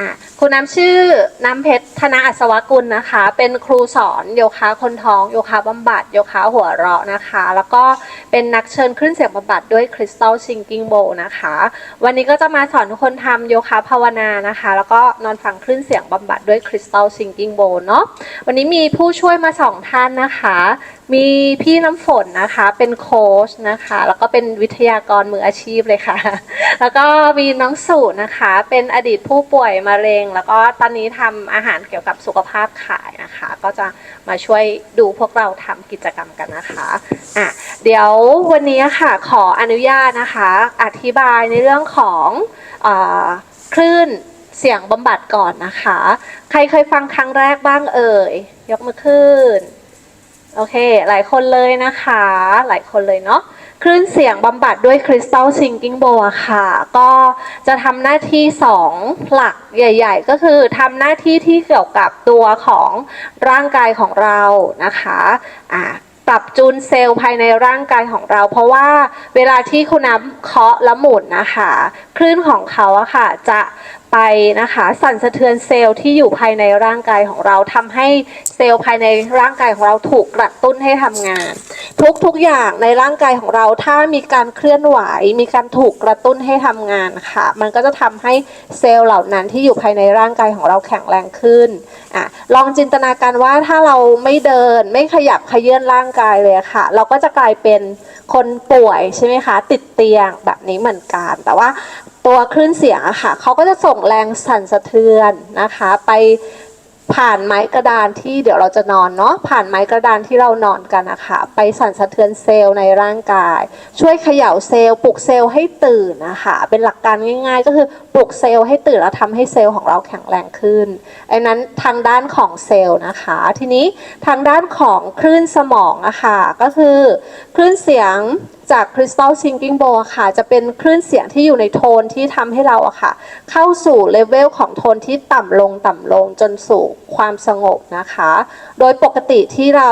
อะคุณน้ำชื่อน้ำเพชรธนาอัศวกุลนะคะ เป็นครูสอนโยคะคนท้องโยคะบำบัดโยคะหัวเราะนะคะ แล้วก็ เป็นนักเชิญขึ้นเสียงบำบัดด้วยคริสตัลชิงกิ้งโบนะคะ วันนี้ก็จะมาสอนทุกคนทำโยคะภาวนานะคะ แล้วก็นอนฟังคลื่นเสียงบำบัดด้วยคริสตัลชิงกิ้งโบเนาะวันนี้มีผู้ช่วยมาสองท่านนะคะ มีพี่น้ำฝนนะคะเป็นโค้ชนะคะ แล้วก็เป็นวิทยากรมืออาชีพเลยค่ะ แล้วก็มีน้องสุนะคะ เป็นอดีตผู้ป่วยมะเร็ง แล้วก็ตอนนี้ทำอาหารเกี่ยวกับสุขภาพขาย นะคะ ก็จะมาช่วยดูพวกเราทำกิจกรรมกันนะคะอะเดี๋ยววันนี้ค่ะขออนุญาตนะคะ อธิบายในเรื่องของอคลื่นเสียงบำบัดก่อนนะคะ ใครเคยฟังครั้งแรกบ้างเอ่ย ยกมือขึ้น โอเค หลายคนเลยนะคะ หลายคนเลยเนาะ คลื่นเสียงบำบัดด้วยคริสตัลซิงกิ้งโบค่ะ ก็จะทำหน้าที่สองหลักใหญ่ ๆ ก็คือทำหน้าที่ที่เกี่ยวกับตัวของร่างกายของเรานะคะอ่าปรับจูนเซลล์ภายในร่างกายของเรา เพราะว่าเวลาที่คุณน้ำเคาะและหมุนนะคะคลื่นของเขาอะค่ะจะไปนะคะสั่นสะเทือนเซลล์ที่อยู่ภายในร่างกายของเราทำให้เซลล์ภายในร่างกายของเราถูกกระตุ้นให้ทำงาน ทุกๆอย่างในร่างกายของเราถ้ามีการเคลื่อนไหว มีการถูกกระตุ้นให้ทำงานค่ะ มันก็จะทำให้เซลล์เหล่านั้นที่อยู่ภายในร่างกายของเราแข็งแรงขึ้นอะลองจินตนาการว่าถ้าเราไม่เดินไม่ขยับขยื่อนร่างกายเลยค่ะ เราก็จะกลายเป็นคนป่วยใช่ไหมคะติดเตียงแบบนี้เหมือนกัน แต่ว่าตัวคลื่นเสียงอะค่ะเขาก็จะส่งแรงสั่นสะเทือนนะคะ ไป ผ่านไม้กระดานที่เดี๋ยวเราจะนอนเนาะผ่านไม้กระดานที่เรานอนกันนะคะไปสั่นสะเทือนเซลล์ในร่างกาย ช่วยเขย่าเซลล์ปลุกเซลล์ให้ตื่นนะคะเป็นหลักการง่าย ๆ ก็คือปลุกเซลล์ให้ตื่นแล้วทำให้เซลล์ของเราแข็งแรงขึ้นไอ้นั้นทางด้านของเซลล์นะคะ ทีนี้ทางด้านของคลื่นสมองอะค่ะก็คือคลื่นเสียง จาก Crystal Singing Bowl ค่ะ จะเป็นคลื่นเสียงที่อยู่ในโทนที่ทำให้เราอะค่ะ เข้าสู่เลเวลของโทนที่ต่ำลงต่ำลงจนสู่ความสงบนะคะ โดยปกติที่เรา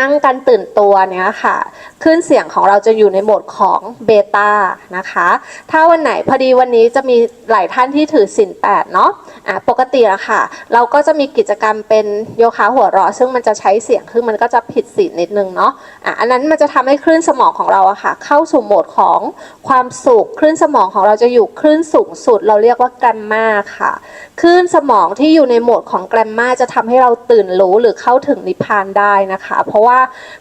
นั่งกันตื่นตัวเนี่ยค่ะคลื่นเสียงของเราจะอยู่ในโหมดของเบต้านะคะ ถ้าวันไหนพอดีวันนี้จะมีหลายท่านที่ถือสินแปดเนาะอะปกติอะค่ะ เราก็จะมีกิจกรรมเป็นโยคะหัวเราะซึ่งมันจะใช้เสียงคือมันก็จะผิดศีลนิดนึงเนาะอะอันนั้นมันจะทำให้คลื่นสมองของเราอะค่ะ เข้าสู่โหมดของความสุขคลื่นสมองของเราจะอยู่คลื่นสูงสุด เราเรียกว่าแกรมมาค่ะคลื่นสมองที่อยู่ในโหมดของแกรมมาจะทำให้เราตื่นรู้หรือเข้าถึงนิพพานได้นะคะ เพราะว่า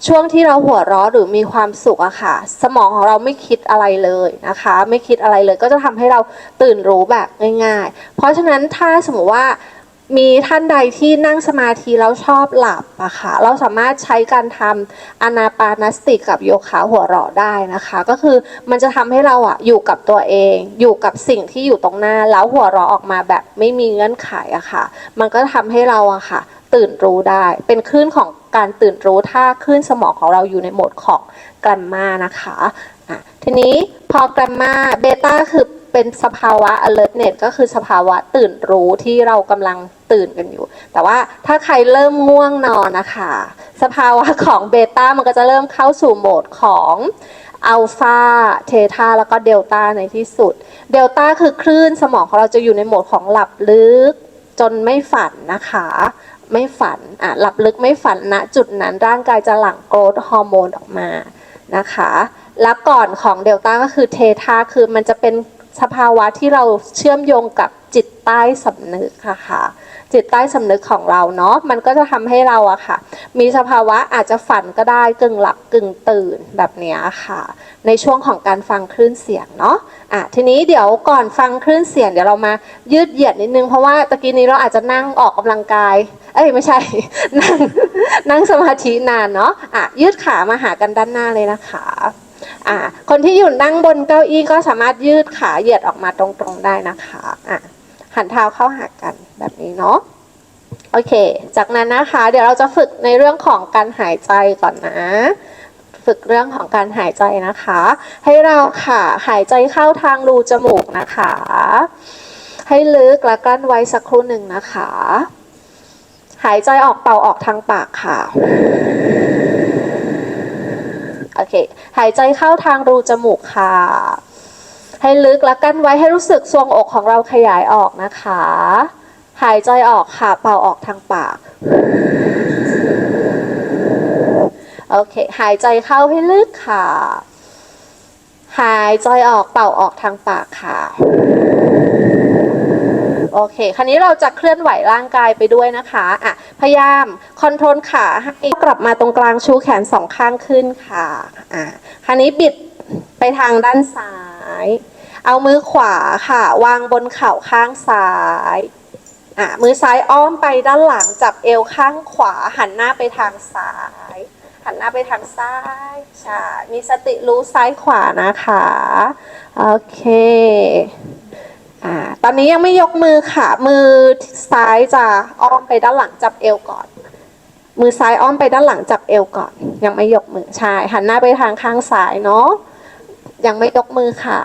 ช่วงที่เราหัวเราะหรือมีความสุขอะค่ะ สมองของเราไม่คิดอะไรเลยนะคะ ไม่คิดอะไรเลยก็จะทำให้เราตื่นรู้แบบง่ายๆ เพราะฉะนั้นถ้าสมมติว่ามีท่านใดที่นั่งสมาธิแล้วชอบหลับอะค่ะ เราสามารถใช้การทำอนาปานสติกับโยคะหัวเราะได้นะคะ ก็คือมันจะทำให้เราอะอยู่กับตัวเอง อยู่กับสิ่งที่อยู่ตรงหน้าแล้วหัวเราะออกมาแบบไม่มีเงื่อนไขอะค่ะ มันก็ทำให้เราอะค่ะ ตื่นรู้ได้ เป็นคลื่นของการตื่นรู้ถ้าคลื่นสมองของเราอยู่ในโหมดของแกรมมานะคะะทีนี้พอแกรมมาเบต้าคือเป็นสภาวะ alertness ก็คือสภาวะตื่นรู้ที่เรากำลังตื่นกันอยู่ แต่ว่าถ้าใครเริ่มง่วงนอนนะคะ สภาวะของเบต้ามันก็จะเริ่มเข้าสู่โหมดของอัลฟาเททาแล้วก็เดลต้าในที่สุด เดลต้าคือคลื่นสมองของเราจะอยู่ในโหมดของหลับลึกจนไม่ฝันนะคะ ไม่ฝันอะหลับลึกไม่ฝันณจุดนั้นร่างกายจะหลั่งโกรทฮอร์โมนออกมานะคะ แล้วก่อนของเดลต้าก็คือเททาคือมันจะเป็นสภาวะที่เราเชื่อมโยงกับจิตใต้สำนึกค่ะค่ะ จิตใต้สำนึกของเราเนาะมันก็จะทำให้เราอะค่ะ มีสภาวะอาจจะฝันก็ได้กึ่งหลับกึ่งตื่นแบบนี้ค่ะ ในช่วงของการฟังคลื่นเสียงเนาะอะทีนี้เดี๋ยวก่อนฟังคลื่นเสียงเดี๋ยวเรามายืดเหยียดนิดนึงเพราะว่าตะกี้นี้เราอาจจะนั่งออกกำลังกายเอ้ยไม่ใช่นั่งนั่งสมาธินานเนาะอะยืดขามาหากันด้านหน้าเลยนะคะอะคนที่อยู่นั่งบนเก้าอี้ก็สามารถยืดขาเหยียดออกมาตรงๆได้นะคะอะหันเท้าเข้าหากันแบบนี้เนาะ โอเค จากนั้นนะคะ เดี๋ยวเราจะฝึกในเรื่องของการหายใจก่อนนะ ฝึกเรื่องของการหายใจนะคะ ให้เราค่ะหายใจเข้าทางรูจมูกนะคะ ให้ลึกและกลั้นไว้สักครู่หนึ่งนะคะ หายใจออกเป่าออกทางปากค่ะโอเค หายใจเข้าทางรูจมูกค่ะ ให้ลึกแล้วกันไว้ให้รู้สึกทรวงอกของเราขยายออกนะคะ หายใจออกค่ะ เป่าออกทางปาก โอเค หายใจเข้าให้ลึกค่ะ หายใจออกเป่าออกทางปากค่ะ โอเค คราวนี้เราจะเคลื่อนไหวร่างกายไปด้วยนะคะ อะ พยายามคอนโทรลขาให้กลับมาตรงกลางชูแขนสองข้างขึ้นค่ะ อะ คราวนี้บิดไปทางด้านซ้าย เอามือขวาค่ะ วางบนเข่าข้างซ้าย อะมือซ้ายอ้อมไปด้านหลังจับเอวข้างขวา หันหน้าไปทางซ้าย หันหน้าไปทางซ้ายใช่มีสติรู้ซ้ายขวานะคะโอเคอ่าตอนนี้ยังไม่ยกมือค่ะ มือซ้ายจะอ้อมไปด้านหลังจับเอวก่อน มือซ้ายอ้อมไปด้านหลังจับเอวก่อน ยังไม่ยกมือใช่หันหน้าไปทางข้างซ้ายเนาะยังไม่ยกมือค่ะ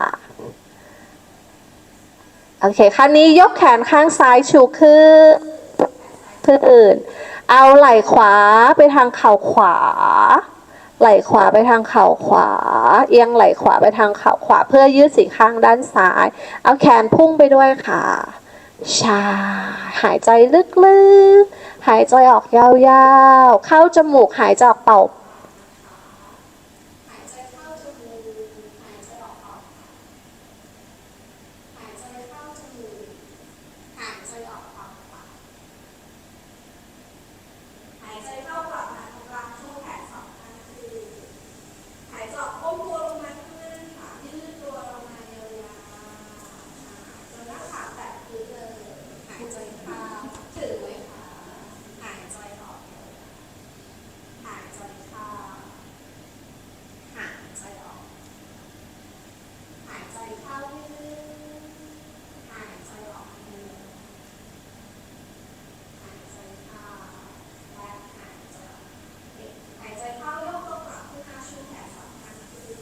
โอเคคราวนี้ยกแขนข้างซ้ายชูขึ้นขึ้นเอาไหล่ขวาไปทางเข่าขวา ไหล่ขวาไปทางเข่าขวา เอียงไหล่ขวาไปทางเข่าขวา เพื่อยืดสีข้างด้านซ้าย เอาแขนพุ่งไปด้วยค่ะชาหายใจลึกๆ หายใจออกยาวๆ เข้าจมูกหายใจออกเป่า หายใจเข้าจมูก หายใจออกออกหายใจเข้าจมูก หายใจออกออกปากหายใจเข้ากลับมาตรงกลางช่วงแขนสองข้างคือหายใจออกก้มตัวลงมาขึ้นค่ะยืดตัวลงมายาวๆจนหน้าผากแตะพื้นเลย หายใจเข้าถือไว้ค่ะ หายใจออก หายใจเข้า หายใจออก หายใจเข้าให้ลึกหายใจออกให้ลึกหายใจเข้าและหายใจออกเด็กหายใจเข้ายกตัวกลับขึ้นมาชูแขนสองข้างขึ้น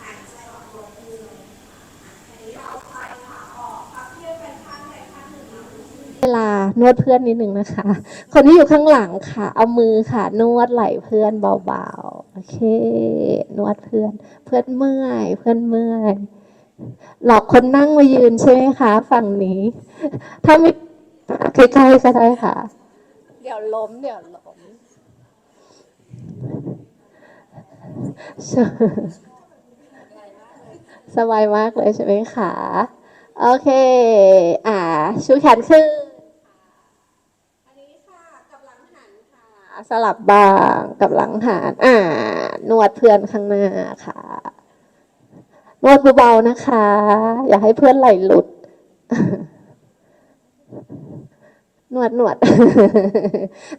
หายใจออกลงมือเลยค่ะอะทีนี้เราเอาปลายขาออกพับเพียบเป็นข้างใดข้างหนึ่งแล้วลุกขึ้น เวลา นวดเพื่อนนิดนึงนะคะ คนที่อยู่ข้างหลังค่ะ เอามือค่ะ นวดไหล่เพื่อนเบาๆ โอเค นวดเพื่อน เพื่อนเมื่อย เพื่อนเมื่อย หลอกคนนั่งมายืนใช่ไหมคะ ฝั่งนี้ ถ้าไม่ใกล้ๆก็ได้ค่ะ เดี๋ยวล้ม เดี๋ยวล้มสบายมากเลยใช่ไหมคะ โอเค อ่า ชูแขนขึ้นอันนี้ค่ะ กับหลังหันค่ะ สลับบางกับหลังหันอ่านวดเพื่อนข้างหน้าค่ะ นวดเบาๆนะคะ อย่าให้เพื่อนไหลหลุด นวดนวด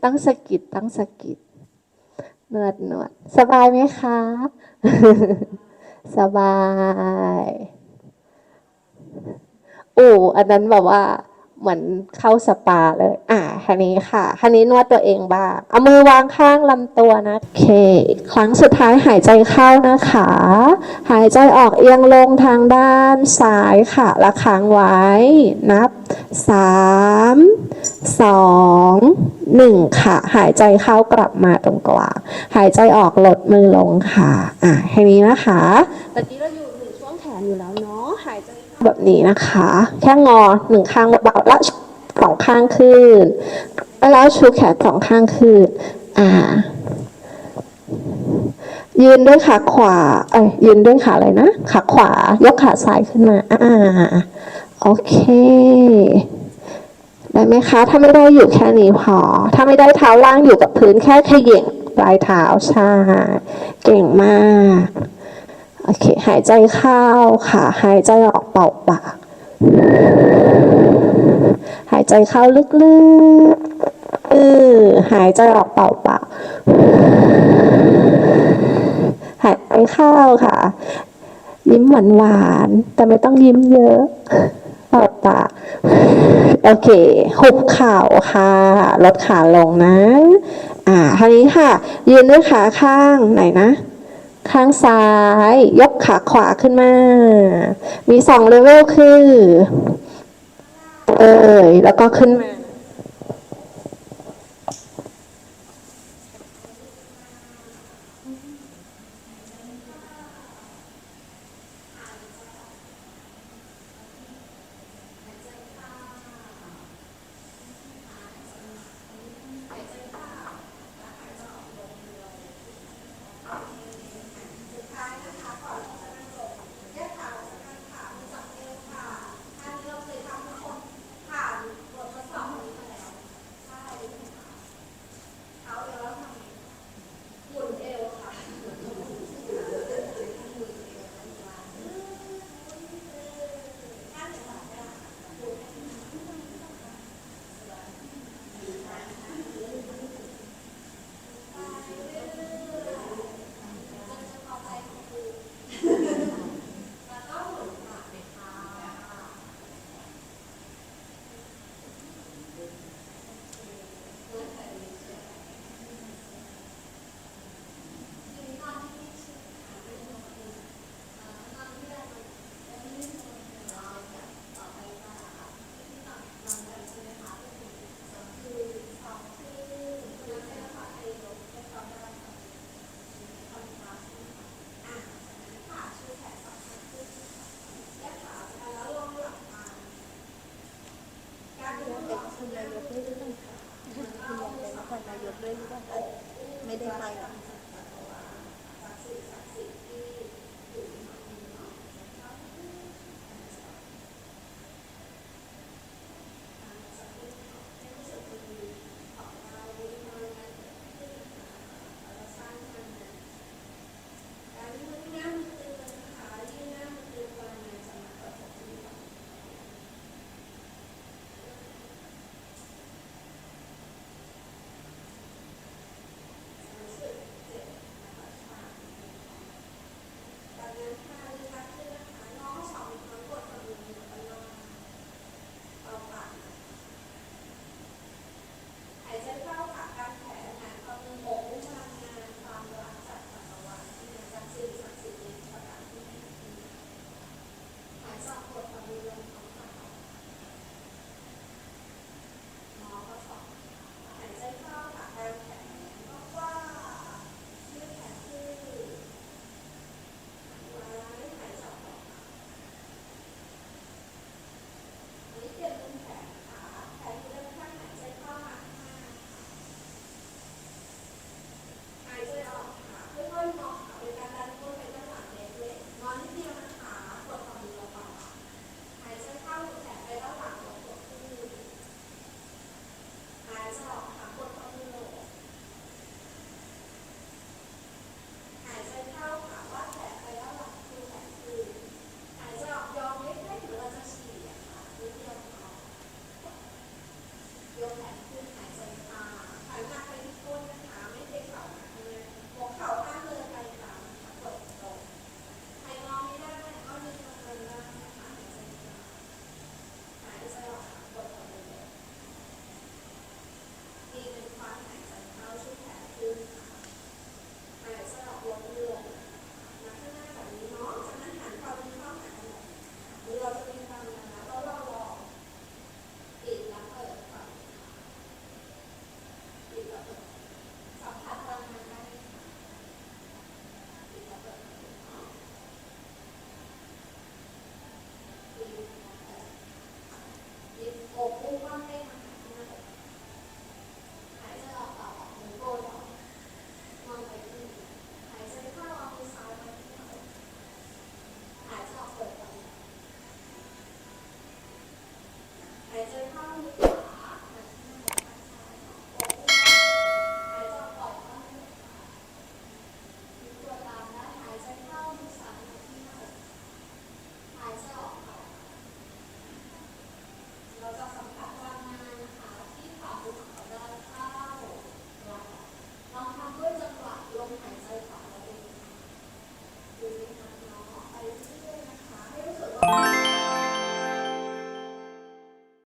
ตั้งสะกิดตั้งสะกิดนวดนวดสบายไหมคะ สบาย โอ้ อันนั้นแบบว่า เหมือนเข้าสปาเลย อ่าคันนี้ค่ะคันนี้นวดตัวเองบ้าง เอามือวางข้างลำตัวนะ โอเค ครั้งสุดท้ายหายใจเข้านะคะ หายใจออกเอียงลงทางด้านซ้ายค่ะแล้วค้างไว้ นับสามสองหนึ่งค่ะ หายใจเข้ากลับมาตรงกลางหายใจออกลดมือลงค่ะ อ่าแค่นี้นะคะตะกี้เราอยู่หนึ่งช่วงแขนอยู่แล้วเนาะ หายใจ แบบนี้นะคะ แค่งอหนึ่งข้างเบาๆแล้วสองข้างขึ้น แล้วชูแขนสองข้างขึ้น อ่า ยืนด้วยขาขวา เอ้ยยืนด้วยขาอะไรนะ ขาขวา ยกขาซ้ายขึ้นมา อ่า โอเค ได้ไหมคะ ถ้าไม่ได้อยู่แค่นี้พอ ถ้าไม่ได้เท้าล่างอยู่กับพื้นแค่ขย่งปลายเท้าใช่ เก่งมาก โอเค หายใจเข้าค่ะ หายใจออกเป่าปาก หายใจเข้าลึกๆเออหายใจออกเป่าปาก หายใจเข้าค่ะ ยิ้มหวานหวานๆแต่ไม่ต้องยิ้มเยอะ เป่าปาก โอเค หุบข่าค่ะ ลดขาลงนะ อ่าทีนี้ค่ะ ยืนด้วยขาข้างไหนนะ ข้างซ้าย ยกขาขวาขึ้นมา มีสองเลเวลคือ เอ่ยแล้วก็ขึ้นมา ไม่ได้ไปหรอ